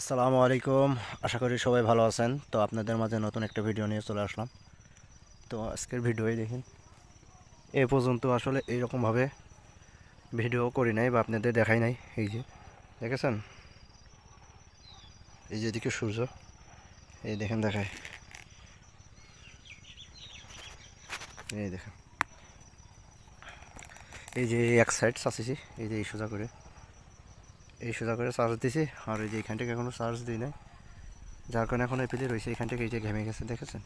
আসসালামু আলাইকুম। আশা করি সবাই ভালো আছেন। তো আপনাদের মাঝে নতুন একটা ভিডিও নিয়ে চলে আসলাম। তো আজকের ভিডিওই দেখুন এ পর্যন্ত আসলে এইরকমভাবে ভিডিও করি নাই বা আপনাদের দেখাই নাই। এই যে, দেখেছেন? এই যে এদিকে সূর্য, এই দেখেন দেখায়। এই দেখেন। এই যে এক সাইড চাষিছি এই যে এই সোজা করে। এই সোজা করে চার্জ দিছি, আর এই যে এখান থেকে এখনও চার্জ দিই নাই। যার কারণে এখন এপিলে রয়েছে এখান থেকে এই যে ঘেমে গেছে, দেখেছেন?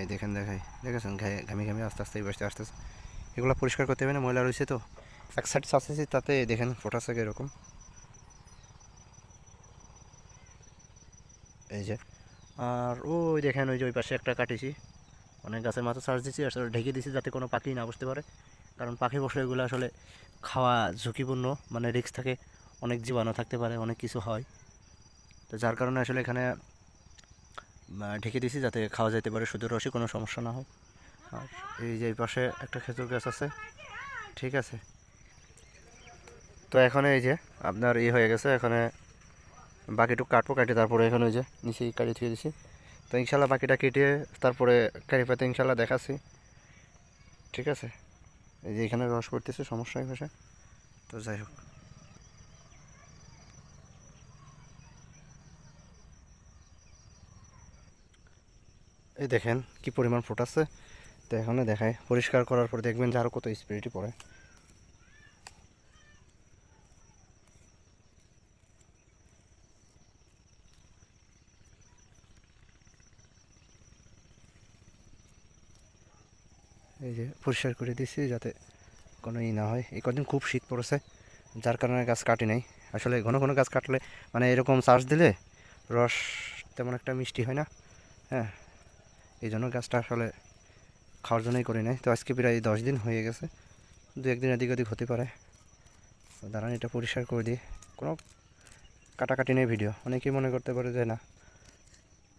এই দেখেন, দেখাই, দেখেছেন? ঘেমে ঘেমে আস্তে আস্তে বসতে আসতেছে। এগুলো পরিষ্কার করতে হবে না, ময়লা রয়েছে তো। এক সাইড চাষেছি তাতে দেখেন ফোটাছে এরকম এই যে, আর ওই দেখেন, ওই যে ওই পাশে একটা কাটিছি। অনেক গাছের মাথা চার্জ দিচ্ছি আর ঢেকে দিছি যাতে কোনো পাখি না বসতে পারে। কারণ পাখি বসে এগুলো আসলে খাওয়া ঝুঁকিপূর্ণ মানে রিস্ক থাকে, অনেক জীবাণু থাকতে পারে, অনেক কিছু হয়। তো যার কারণে আসলে এখানে ঢেকে দিছি যাতে খাওয়া যেতে পারে, শুধু রসে কোনো সমস্যা না হয় আর এই যে এই পাশে একটা খেজুর গাছ আছে, ঠিক আছে। তো এখন এই যে আপনার ই হয়ে গেছে, এখানে বাকিটুকু কাটবো, কাটে তারপরে এখানে ওই যে নিচে কাটি থুয়ে দিছি। তো ইনশাল্লাহ বাকিটা কেটে তারপরে কারি পাতে ইনশাল্লাহ দেখাচ্ছি। ঠিক আছে? এই যে এখানে রস পড়তেছে, সমস্যা হয়ে ভাষা তো যাই হোক। এই দেখেন কি পরিমাণ ফোটাচ্ছে তো এখানে দেখায়, পরিষ্কার করার পর দেখবেন যে আরও কত স্পিরিটই পড়ে। এই যে পরিষ্কার করে দিচ্ছি যাতে কোনো ই না হয়। এই কদিন খুব শীত পড়েছে, যার কারণে গাছ কাটি নাই। আসলে ঘন ঘন গাছ কাটলে মানে এরকম চার্জ দিলে রস তেমন একটা মিষ্টি হয় না হ্যাঁ। এই জন্য গাছটা আসলে খাওয়ার জন্যই করি নাই। তো আজকে প্রায় দশ দিন হয়ে গেছে, দু একদিন এদিক ওদিক হতে পারে। দাঁড়ান, এটা পরিষ্কার করে দিই। কোনো কাটাকাটি নেই ভিডিও। অনেকেই মনে করতে পারে যে না,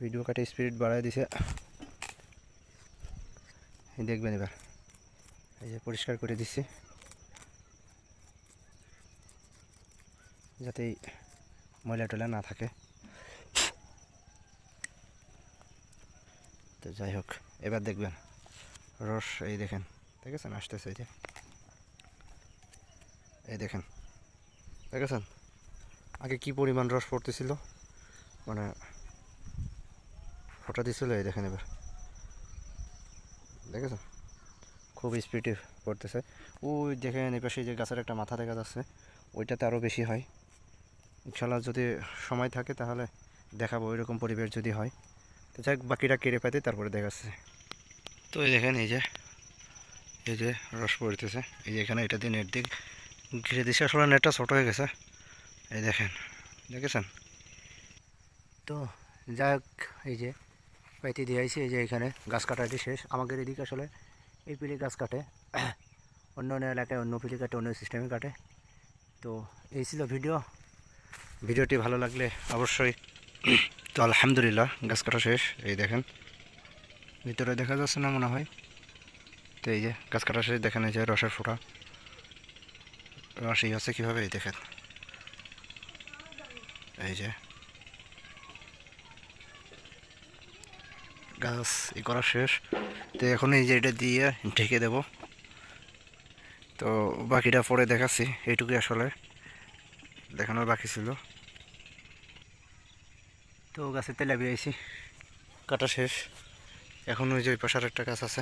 ভিডিও কাটে স্পিরিট বাড়ায় দিছে। দেখবেন এবার। এই যে পরিষ্কার করে দিচ্ছি যাতে ময়লা টয়লা না থাকে। তো যাই হোক, এবার দেখবেন। রস, এই দেখেন, দেখেছেন? আসতেছে এই যে। এই দেখেন, দেখেছেন? আগে কি পরিমাণ রস পড়তেছিল? মানে ফোটা দিছিল, এই দেখেন এবার। দেখেছ? খুব স্পিডে পড়তেছে। ওই দেখেন এই পাশে যে গাছের একটা মাথা দেখা যাচ্ছে ওইটাতে আরও বেশি হয়। ইনশাল্লাহ যদি সময় থাকে তাহলে দেখাবো ওইরকম পরিবেশ যদি হয়। তো যাই হোক, বাকিটা কেড়ে পাইতে তারপরে দেখাচ্ছে। তো এই দেখেন এই যে এই যে রস পড়তেছে। এই যে এখানে এটা দিয়ে নেট দিয়ে ঘিরে দিছে। আসলে নেটটা ছোট হয়ে গেছে। এই দেখেন দেখেছেন? তো যাই হোক এই যে পাইতে দিয়ে আইছি, এই যে এখানে গাছ কাটাটি শেষ। আমাদের এদিকে আসলে এই পিলি গাছ কাটে, অন্য অন্য এলাকায় অন্য পিলি কাটে, অন্য সিস্টেমে কাটে। তো এই ছিল ভিডিও। ভিডিওটি ভালো লাগলে অবশ্যই তো আলহামদুলিল্লাহ, গাছ কাটা শেষ। এই দেখেন, ভিতরে দেখা যাচ্ছে না মনে হয়। তো এই যে গাছ কাটা শেষ, দেখেন এই যে রসের ফোঁটা। রস এই আছে কীভাবে? এই দেখেন। এই যে গাছ ই করা শেষ। তো এখন এই যে এটা দিয়ে ঢেকে দেব। তো বাকিটা পরে দেখাচ্ছি, এইটুকুই আসলে দেখানোর বাকি ছিল। তো গাছের তেলে বিয়েছি, কাটা শেষ। এখন ওই যে ওই পাশে একটা গাছ আছে।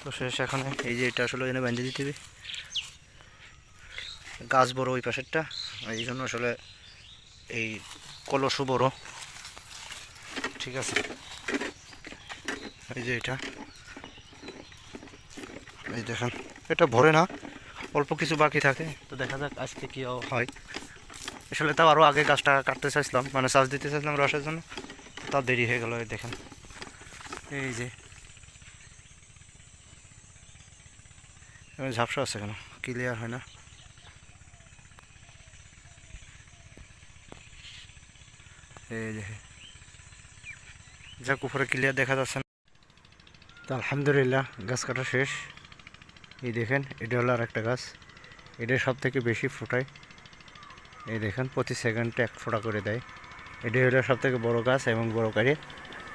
তো শেষ এখন এই যে এটা আসলে এখানে বেঁধে দিতে হবে। গাছ বড় ওই পাশেরটা, এই জন্য আসলে এই কলসও বড়। ঠিক আছে। এই যে এটা। এই দেখেন, এটা ভরে না, অল্প কিছু বাকি থাকে। তো দেখা যাক আজকে কি হয়। আসলে তাও আরও আগে গাছটা কাটতে চাইছিলাম মানে চাষ দিতে চাইছিলাম রসের জন্য। তাও দেরি হয়ে গেল, এই দেখেন। এই যে। ঝাপসা আছে কেন? ক্লিয়ার হয় না। এই দেখে যাক, উপরে ক্লিয়ার দেখা যাচ্ছে না। তো আলহামদুলিল্লাহ, গাছ কাটা শেষ। এই দেখেন, এটা হলো আর একটা গাছ। এটা সব থেকে বেশি ফোটায়। এই দেখেন, প্রতি সেকেন্ডে এক ফোঁটা করে দেয়। এটাই হলো সব থেকে বড়ো গাছ এবং বড়ো কারি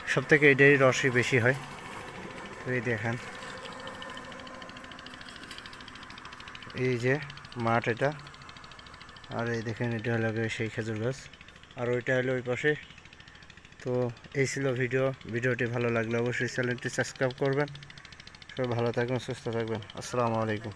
সব থেকে এটারই রসই বেশি হয়। তো এই দেখেন। এই যে মাঠ এটা। আর এই দেখেন, এটা হলো সেই খেজুর গাছ। আর ওইটা হলো ওই পাশে তো এই ছিল ভিডিও। ভিডিওটি ভালো লাগলে অবশ্যই চ্যানেলটি সাবস্ক্রাইব করবেন। সবাই ভালো থাকবেন, সুস্থ থাকবেন। আসসালামু আলাইকুম।